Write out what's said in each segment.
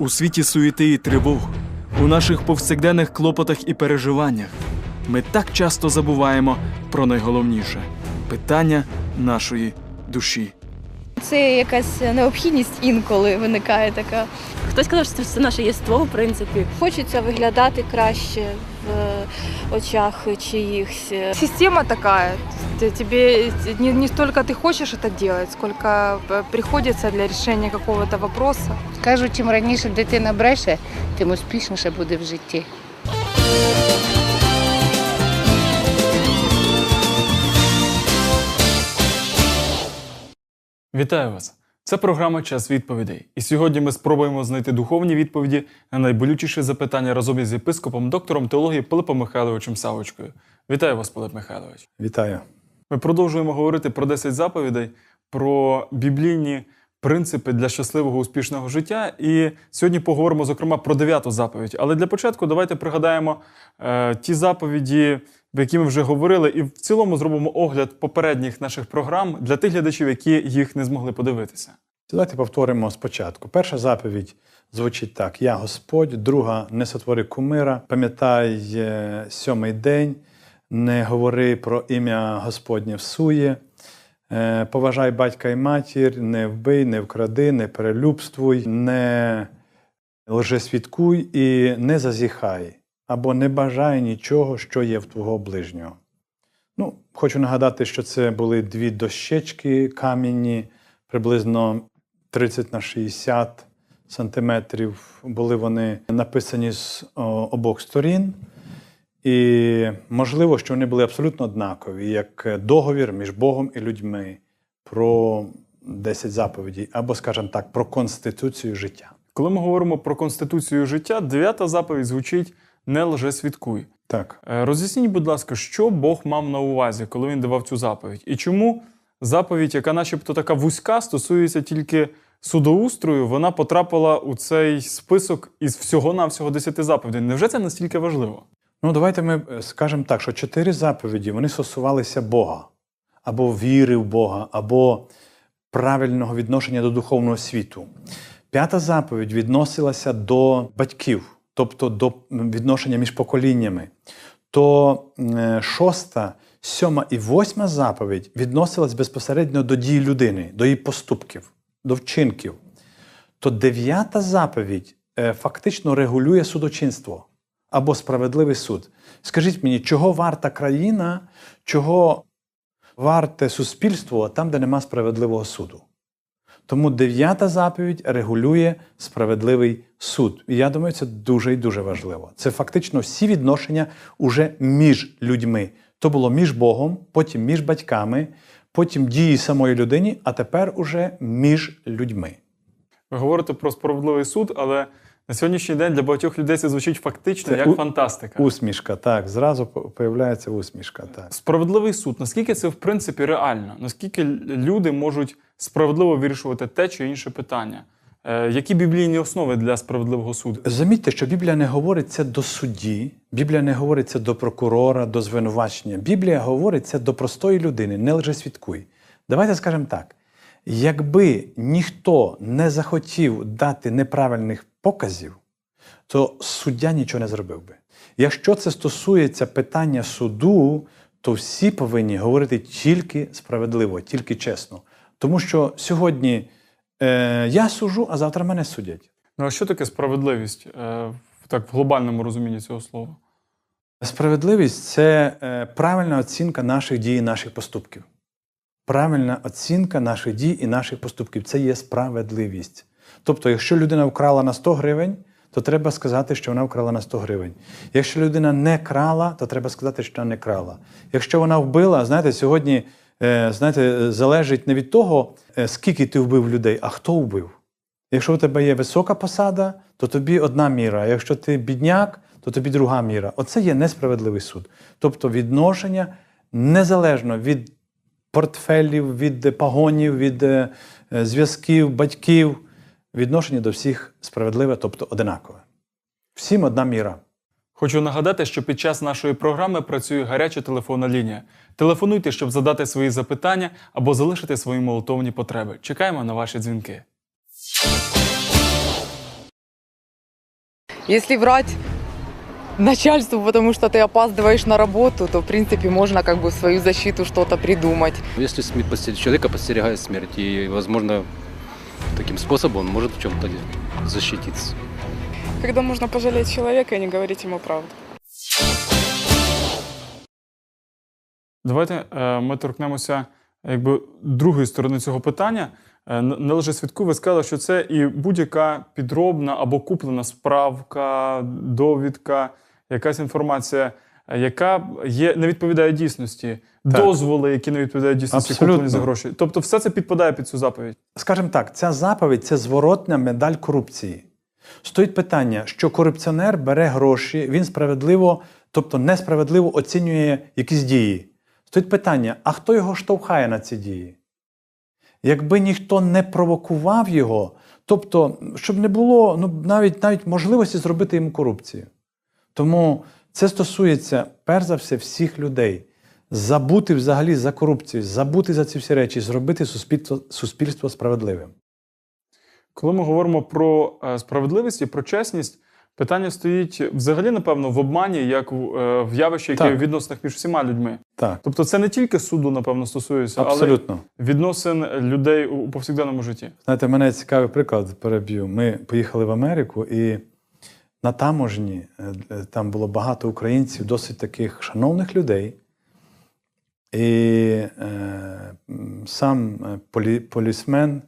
У світі суєти і тривог, у наших повсякденних клопотах і переживаннях ми так часто забуваємо про найголовніше питання нашої душі. Це якась необхідність інколи виникає така. Хтось казав, що це наше єство, в принципі. Хочеться виглядати краще в очах чиїхсь. Система такая. Т- Тебе не, не столько ты хочешь это делать, сколько э, приходится для решения какого-то вопроса. Кажуть, чим раніше дитина бреше, тим успішніше буде в житті. Вітаю вас! Це програма Час відповідей. І сьогодні ми спробуємо знайти духовні відповіді на найболючіші запитання разом із єпископом, доктором теології Пилипом Михайловичем Савочкою. Вітаю вас, Пилип Михайлович. Вітаю. Ми продовжуємо говорити про 10 заповідей, про біблійні принципи для щасливого успішного життя. І сьогодні поговоримо, зокрема, про дев'яту заповідь. Але для початку давайте пригадаємо е, ті заповіді, в які ми вже говорили, і в цілому зробимо огляд попередніх наших програм для тих глядачів, які їх не змогли подивитися. Давайте повторимо спочатку. Перша заповідь звучить так: Я Господь, друга не сотвори кумира, пам'ятай е, сьомий день, не говори про ім'я Господнє всує, е, поважай батька і матір, не вбий, не вкради, не перелюбствуй, не лжесвідкуй і не зазіхай, або не бажай нічого, що є в твого ближнього. Ну, хочу нагадати, що це були дві дощечки кам'яні, приблизно 30 на 60 сантиметрів. Були вони написані з обох сторін. І можливо, що вони були абсолютно однакові, як договір між Богом і людьми про 10 заповідей, або, скажімо так, про конституцію життя. Коли ми говоримо про конституцію життя, дев'ята заповідь звучить не лжесвідкуй. Так. Е, Роз'ясніть, будь ласка, що Бог мав на увазі, коли він давав цю заповідь, і чому заповідь, яка начебто така вузька, стосується тільки судоустрою, вона потрапила у цей список із всього-навсього десяти заповідей. Невже це настільки важливо? Ну, давайте ми е, скажемо так, що чотири заповіді вони стосувалися Бога, або віри в Бога, або правильного відношення до духовного світу. П'ята заповідь відносилася до батьків, тобто до відношення між поколіннями. То е, шоста, сьома і восьма заповідь відносилась безпосередньо до дії людини, до її поступків, до вчинків. То дев'ята заповідь е, фактично регулює судочинство або справедливий суд. Скажіть мені, чого варта країна, чого варте суспільство там, де нема справедливого суду? Тому дев'ята заповідь регулює справедливий суд. І я думаю, це дуже і дуже важливо. Це фактично всі відношення уже між людьми. То було між Богом, потім між батьками, потім дії самої людини, а тепер уже між людьми. Ви говорите про справедливий суд, але на сьогоднішній день для багатьох людей це звучить фактично Це як у- фантастика. Усмішка, так, зразу появляється усмішка. Так. Справедливий суд, наскільки це в принципі реально? Наскільки люди можуть справедливо вирішувати те чи інше питання? Е, які біблійні основи для справедливого суду? Замітьте, що Біблія не говорить це до судді, Біблія не говорить це до прокурора, до звинувачення. Біблія говорить це до простої людини, не лжесвідкуй. Давайте скажемо так: якби ніхто не захотів дати неправильних показів, то суддя нічого не зробив би. Якщо це стосується питання суду, то всі повинні говорити тільки справедливо, тільки чесно. Тому що сьогодні е, я сужу, а завтра мене судять. Ну а що таке справедливість е, в так в глобальному розумінні цього слова? Справедливість це е, правильна оцінка наших дій і наших поступків. Правильна оцінка наших дій і наших поступків це є справедливість. Тобто, якщо людина вкрала на 100 гривень, то треба сказати, що вона вкрала на 100 гривень. Якщо людина не крала, то треба сказати, що вона не крала. Якщо вона вбила, знаєте, сьогодні е, знаєте, залежить не від того, е, скільки ти вбив людей, а хто вбив. Якщо у тебе є висока посада, то тобі одна міра. А якщо ти бідняк, то тобі друга міра. Оце є несправедливий суд. Тобто відношення незалежно від портфелів, від пагонів, від е, зв'язків, батьків, відношення до всіх справедливе, тобто одинакове. Всім одна міра. Хочу нагадати, що під час нашої програми працює гаряча телефонна лінія. Телефонуйте, щоб задати свої запитання або залишити свої молитовні потреби. Чекаємо на ваші дзвінки. Если врать начальству, потому что ты опаздываешь на работу, то, в принципе, можно как бы в свою защиту что-то придумать. Если СМИ подстере- человека подстерегает смерть, и, возможно, таким способом он может в чем-то защититься. Когда можно пожалеть человека и не говорить ему правду. Давайте е, ми торкнемося якби другої сторони цього питання. Не лише свідку, ви сказали, що це і будь-яка підробна або куплена справка, довідка, якась інформація, яка є, не відповідає дійсності, дозволи, які не відповідають дійсності, куплені за гроші. Тобто, все це підпадає під цю заповідь. Скажімо так, ця заповідь це зворотня медаль корупції. Стоїть питання, що корупціонер бере гроші, він справедливо, тобто несправедливо оцінює якісь дії. Стоїть питання, а хто його штовхає на ці дії? Якби ніхто не провокував його, тобто, щоб не було ну, навіть, навіть можливості зробити йому корупцію. Тому це стосується, перш за все, всіх людей. Забути взагалі за корупцію, забути за ці всі речі, зробити суспільство, суспільство справедливим. Коли ми говоримо про е, справедливість і про чесність, питання стоїть взагалі, напевно, в обмані, як в, е, явищі, яке в відносинах між всіма людьми. Так, Тобто, це не тільки суду, напевно, стосується, абсолютно. але відносин людей у повсякденному житті. Знаєте, мене цікавий приклад переб'ю. Ми поїхали в Америку, і на таможні е, е, там було багато українців, досить таких шановних людей. І е, сам е, полі, полісмен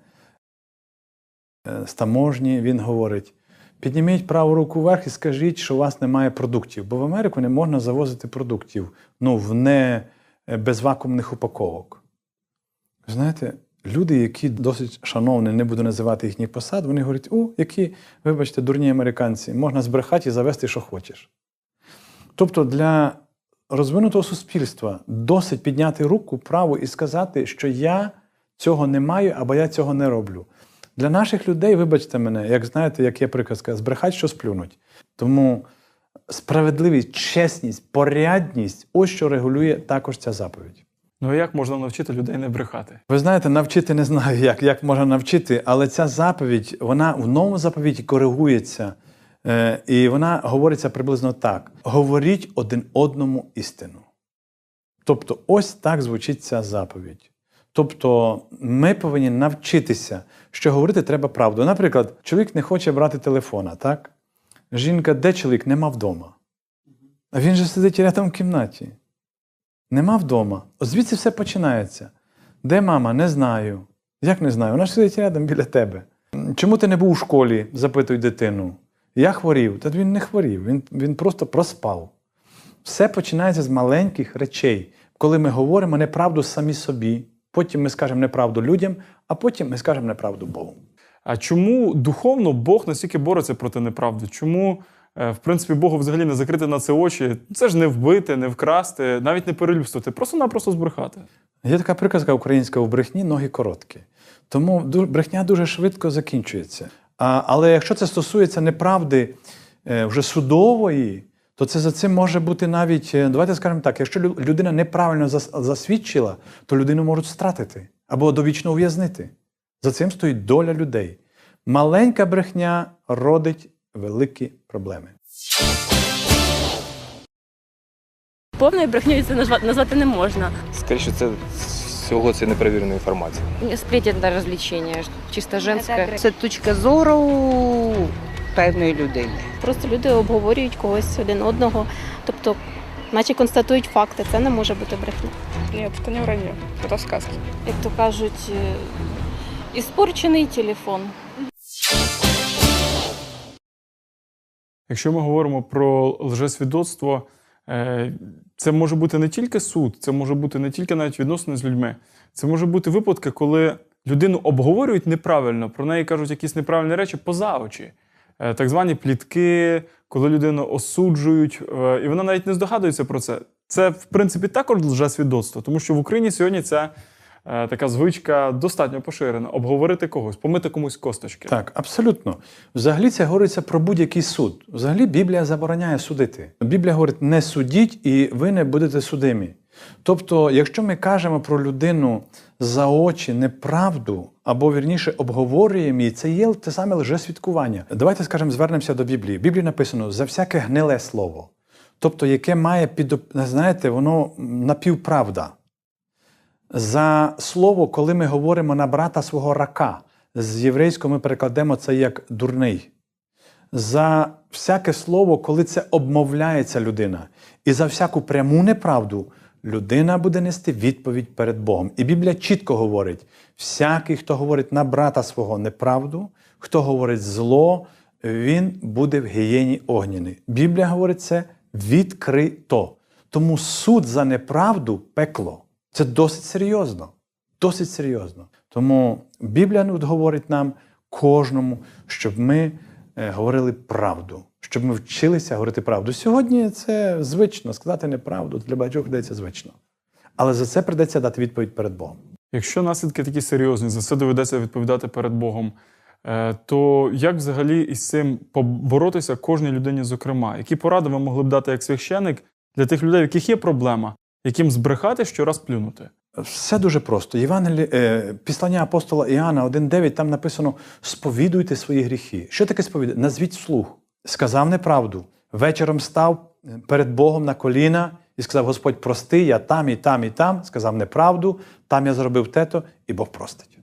з таможні він говорить: підніміть праву руку вверх і скажіть, що у вас немає продуктів, бо в Америку не можна завозити продуктів ну, в не безвакуумних упаковок. Знаєте, люди, які досить шановні, не буду називати їхніх посад, вони говорять: о, які, вибачте, дурні американці, можна збрехати і завести, що хочеш. Тобто для розвинутого суспільства досить підняти руку праву і сказати, що я цього не маю або я цього не роблю. Для наших людей, вибачте мене, як знаєте, як є приказка, збрехать, що сплюнуть. Тому справедливість, чесність, порядність ось що регулює також ця заповідь. Ну як можна навчити людей не брехати? Ви знаєте, навчити не знаю, як, як можна навчити, але ця заповідь, вона в новому заповіті коригується. Е, і вона говориться приблизно так: говоріть один одному істину. Тобто, ось так звучить ця заповідь. Тобто, ми повинні навчитися, що говорити треба правду. Наприклад, чоловік не хоче брати телефона, так? Жінка, де чоловік? Нема вдома. А він же сидить рядом в кімнаті. Нема вдома. От звідси все починається. Де мама? Не знаю. Як не знаю? Вона сидить рядом біля тебе. Чому ти не був у школі? запитують дитину. Я хворів. Та він не хворів, він, він просто проспав. Все починається з маленьких речей, коли ми говоримо неправду самі собі, потім ми скажемо неправду людям, а потім ми скажемо неправду Богу. А чому духовно Бог настільки бореться проти неправди? Чому, в принципі, Богу взагалі не закрити на це очі? Це ж не вбити, не вкрасти, навіть не перелюбствувати, просто-напросто збрехати. Є така приказка українська у брехні ноги короткі. Тому брехня дуже швидко закінчується. А, але якщо це стосується неправди е, вже судової, то це за цим може бути навіть, е, давайте скажемо так, якщо людина неправильно засвідчила, то людину можуть стратити або довічно ув'язнити. За цим стоїть доля людей. Маленька брехня родить великі проблеми. Повною брехнею це назва- назвати не можна. Скоріше, це всього це неперевірена інформація. Сплетен на развлечення, чисто женське. Це точка зору певної людини. Просто люди обговорюють когось один одного, тобто, наче констатують факти. Це не може бути брехня. Нет, это не вранье, это сказки. Як то кажуть, е, іспорчений телефон. Якщо ми говоримо про лжесвідоцтво, е, це може бути не тільки суд, це може бути не тільки навіть відносини з людьми. Це може бути випадки, коли людину обговорюють неправильно, про неї кажуть якісь неправильні речі поза очі. Е, Так звані плітки, коли людину осуджують, е, і вона навіть не здогадується про це. Це, в принципі, також лжесвідоцтво, тому що в Україні сьогодні ця така звичка достатньо поширена обговорити когось, помити комусь косточки. Так, абсолютно. Взагалі це говориться про будь-який суд. Взагалі Біблія забороняє судити. Біблія говорить: не судіть, і ви не будете судимі. Тобто, якщо ми кажемо про людину за очі неправду, або вірніше обговорюємо її, це є те саме лжесвідкування. Давайте скажемо, звернемося до Біблії. В Біблії написано за всяке гниле слово, тобто яке має під знаєте, воно напівправда. За слово, коли ми говоримо на брата свого рака, з єврейського ми перекладемо це як дурний. За всяке слово, коли це обмовляється людина, і за всяку пряму неправду людина буде нести відповідь перед Богом. І Біблія чітко говорить: всякий, хто говорить на брата свого неправду, хто говорить зло, він буде в гієні огняний. Біблія говорить це відкрито. Тому суд за неправду пекло. Це досить серйозно. Досить серйозно. Тому Біблія говорить нам кожному, щоб ми е, говорили правду, щоб ми вчилися говорити правду. Сьогодні це звично, сказати неправду для багатьох людей звично. Але за це прийдеться дати відповідь перед Богом. Якщо наслідки такі серйозні, за це доведеться відповідати перед Богом, е, то як взагалі із цим поборотися кожній людині, зокрема? Які поради ви могли б дати як священик для тих людей, в яких є проблема, яким збрехати щораз плюнути? Все дуже просто. Євангелі... е, Післання апостола Іоанна 1.9, там написано: сповідуйте свої гріхи. Що таке сповідати? Назвіть вслух. Сказав неправду. Вечором став перед Богом на коліна і сказав: Господь, прости, я там, і там, і там. Сказав неправду, там я зробив те-то, і Бог простить.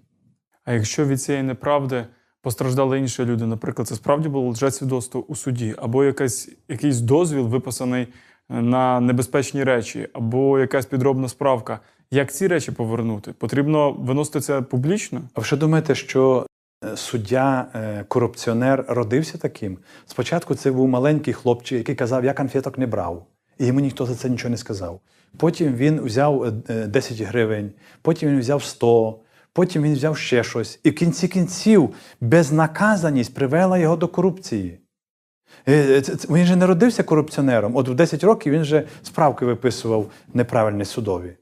А якщо від цієї неправди постраждали інші люди, наприклад, це справді було лжесвідоцтво у суді, або якась, якийсь дозвіл виписаний е, на небезпечні речі, або якась підробна справка. Як ці речі повернути? Потрібно виносити це публічно? А ви що думаєте, що е, суддя, е, корупціонер родився таким? Спочатку це був маленький хлопчик, який казав, я конфеток не брав. І йому ніхто за це нічого не сказав. Потім він взяв е, 10 гривень, потім він взяв 100, потім він взяв ще щось. І в кінці кінців безнаказаність привела його до корупції. Е, це- Він же не родився корупціонером. От в 10 років він вже справки виписував неправильні судові.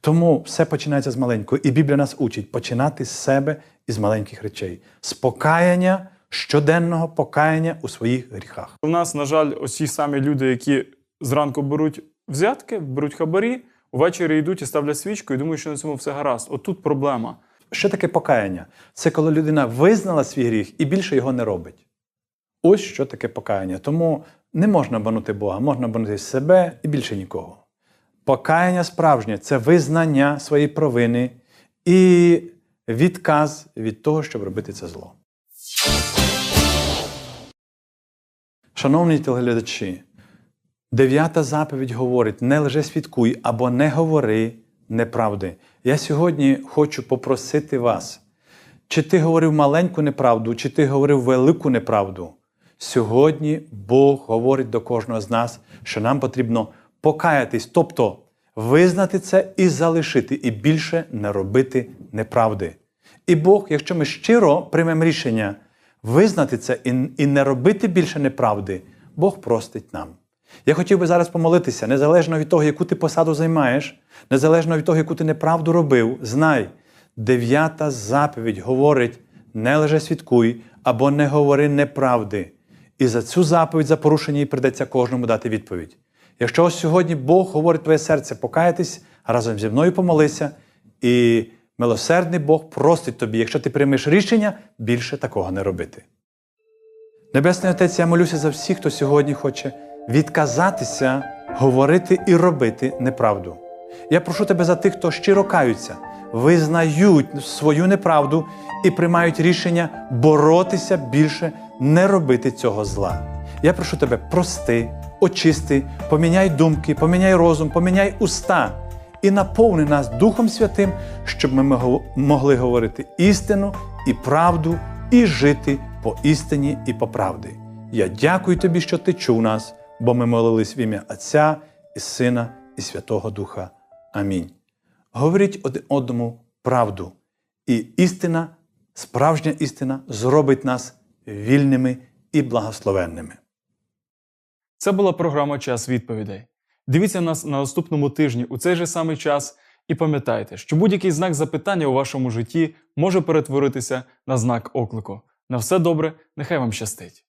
Тому все починається з маленького. І Біблія нас учить починати з себе і з маленьких речей. З покаяння, щоденного покаяння у своїх гріхах. У нас, на жаль, ті самі люди, які зранку беруть взятки, беруть хабарі, увечері йдуть і ставлять свічку і думають, що на цьому все гаразд. От тут проблема. Що таке покаяння? Це коли людина визнала свій гріх і більше його не робить. Ось що таке покаяння. Тому не можна банути Бога, можна банути себе і більше нікого. Покаяння справжнє це визнання своєї провини і відказ від того, щоб робити це зло. Шановні телеглядачі, дев'ята заповідь говорить: не лжесвідкуй або не говори неправди. Я сьогодні хочу попросити вас, чи ти говорив маленьку неправду, чи ти говорив велику неправду. Сьогодні Бог говорить до кожного з нас, що нам потрібно покаятись, тобто визнати це і залишити, і більше не робити неправди. І Бог, якщо ми щиро приймемо рішення визнати це і, не робити більше неправди, Бог простить нам. Я хотів би зараз помолитися, незалежно від того, яку ти посаду займаєш, незалежно від того, яку ти неправду робив, знай, дев'ята заповідь говорить: не лжесвідкуй або не говори неправди. І за цю заповідь, за порушення її придеться кожному дати відповідь. Якщо ось сьогодні Бог говорить твоє серце, покаятись, разом зі мною помолися, і милосердний Бог простить тобі, якщо ти приймеш рішення, більше такого не робити. Небесний Отець, я молюся за всіх, хто сьогодні хоче відказатися, говорити і робити неправду. Я прошу тебе за тих, хто щиро каються, визнають свою неправду і приймають рішення боротися більше, не робити цього зла. Я прошу тебе, прости, очисти, поміняй думки, поміняй розум, поміняй уста і наповни нас Духом Святим, щоб ми могли говорити істину і правду, і жити по істині і по правді. Я дякую тобі, що ти чув нас, бо ми молились в ім'я Отця і Сина і Святого Духа. Амінь. Говоріть один одному правду, і істина, справжня істина, зробить нас вільними і благословенними. Це була програма Час відповідей. Дивіться нас на наступному тижні у цей же самий час і пам'ятайте, що будь-який знак запитання у вашому житті може перетворитися на знак оклику. На все добре, нехай вам щастить!